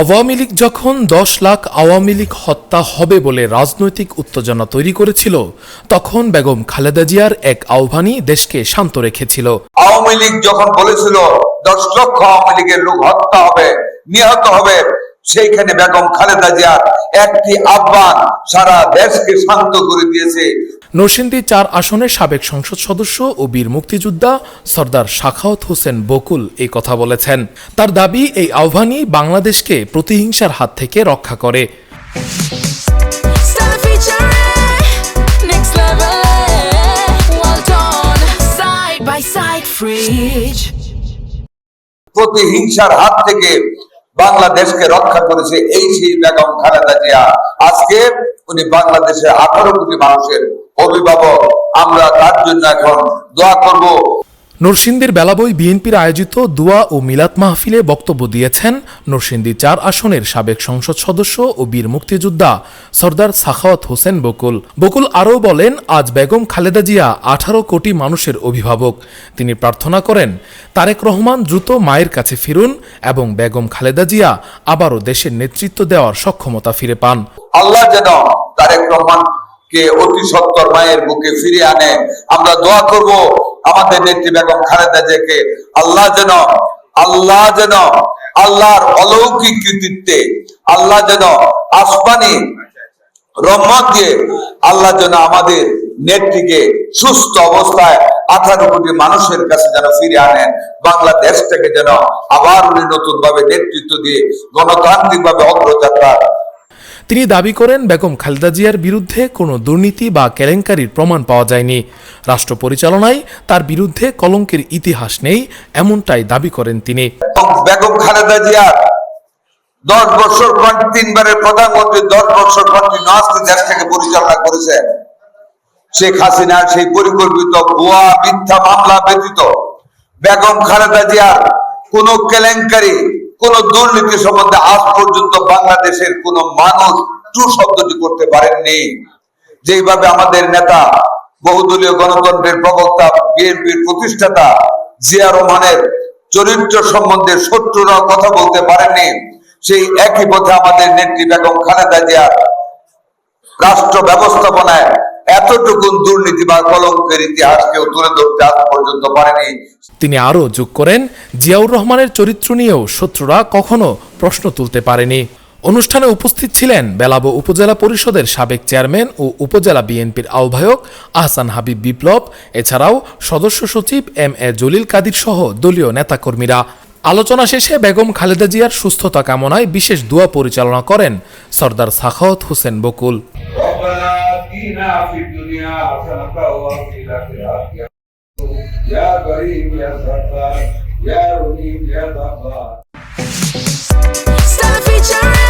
আওয়ামী লীগ যখন দশ লাখ আওয়ামী লীগ হত্যা হবে বলে রাজনৈতিক উত্তেজনা তৈরি করেছিল, তখন বেগম খালেদা জিয়ার এক আহ্বানই দেশকে শান্ত রেখেছিল। আওয়ামী লীগ যখন বলেছিল দশ লক্ষ আওয়ামী লীগের লোক হত্যা হবে, নিহত হবে, সেইখানে বেগম খালেদা জিয়ার একটি আহ্বান সারা দেশকে শান্ত করে দিয়েছে। নরসিংদী চার আসনের সাবেক সংসদ সদস্য ও বীর মুক্তিযোদ্ধা সর্দার শাখাওয়াত হোসেন বকুল এই কথা বলেছেন। তার দাবি এই আহ্বানই বাংলাদেশকে প্রতিহিংসার হাত থেকে রক্ষা করে. প্রতিহিংসার হাত থেকে বাংলাদেশকে রক্ষা করেছে এই সেই বেগম খালেদা জিয়া। আজকে উনি বাংলাদেশের আঠারো কোটি মানুষের অভিভাবক আমরা তার জন্য এখন দোয়া করব। নরসিংদীর বেলাবই বিএনপির আয়োজিত দোয়া ও মিলাত মাহফিলে বক্তব্য দিয়েছেন নরসিংদী চার আসনের সাবেক সংসদ সদস্য ও বীর মুক্তিযোদ্ধা সর্দার সাখাওয়াত হোসেন বকুল। বকুল আরও বলেন আজ বেগম খালেদা জিয়া আঠারো কোটি মানুষের অভিভাবক। তিনি প্রার্থনা করেন তারেক রহমান দ্রুত মায়ের কাছে ফিরুন এবং বেগম খালেদা জিয়া আবারও দেশের নেতৃত্ব দেওয়ার সক্ষমতা ফিরে পান। আল্লাহ যেন তারেক রহমান কে অতি সত্তর মায়ের বুকে ফিরিয়ে আনে। আমরা দোয়া করব আমাদের নেত্রী বেগম খালেদা জিয়াকে। আল্লাহ যেন আল্লাহ যেন আল্লাহর অলৌকিক কৃতিত্বে, আল্লাহ যেন আসমানি দিয়ে আল্লাহ যেন আমাদের নেত্রীকে সুস্থ অবস্থায় আঠারো কোটি মানুষের কাছে যেন ফিরে আনেন বাংলাদেশটাকে যেন আবার উনি নতুন ভাবে নেতৃত্ব দিয়ে গণতান্ত্রিক ভাবে অগ্রযাত্রা তিনি দাবি করেন বেগম খালেদা জিয়ার বিরুদ্ধে কোনো দুর্নীতি বা কেলেঙ্কারির প্রমাণ পাওয়া যায়নি। রাষ্ট্র পরিচালনায় তার বিরুদ্ধে কলঙ্কের ইতিহাস নেই, এমনটাই দাবি করেন তিনি। বেগম খালেদা জিয়া দশ বছর তিনবারের প্রধানমন্ত্রী, দশ বছর কন্টিনিউয়াসলি দেশটাকে পরিচালনা করেছেন। শেখ হাসিনার সেই পরিকল্পিত ভুয়া মিথ্যা মামলা ব্যতীত বেগম খালেদা জিয়ার কোন কেলেঙ্কারি কোন দুর্নীতি সম্বন্ধে আজ পর্যন্ত বাংলাদেশের কোন মানুষ টু শব্দটি করতে পারেননি। যেভাবে আমাদের নেতা, বহুদলীয় গণতন্ত্রের প্রবক্তা, বিএনপির প্রতিষ্ঠাতা জিয়া রহমানের চরিত্র সম্বন্ধে শত্রুরা কথা বলতে পারেননি। সেই একই পথে আমাদের নেত্রী বেগম খালেদা জিয়ার রাষ্ট্র ব্যবস্থাপনায় এতটুকুন দুর্নীতি বা কলঙ্কের ইতিহাস কেউ তুলে ধরতে আজ পর্যন্ত পারেনি। তিনি আরও যোগ করেন, জিয়াউর রহমানের চরিত্র নিয়েও শত্রুরা কখনো প্রশ্ন তুলতে পারেনি। অনুষ্ঠানে উপস্থিত ছিলেন বেলাবো উপজেলা পরিষদের সাবেক চেয়ারম্যান ও উপজেলা বিএনপির আহ্বায়ক আহসান হাবিব বিপ্লব, এছাড়াও সদস্য সচিব এম এ জলিল কাদির সহ দলীয় নেতাকর্মীরা। আলোচনা শেষে বেগম খালেদা জিয়ার সুস্থতা কামনায় বিশেষ দোয়া পরিচালনা করেন সর্দার সাখাওত হোসেন বকুল। जीना फिर दुनिया हसन हुआ फिर आखिरत या या गरीब या सरदार या रहीम या दब्बार Stop featuring.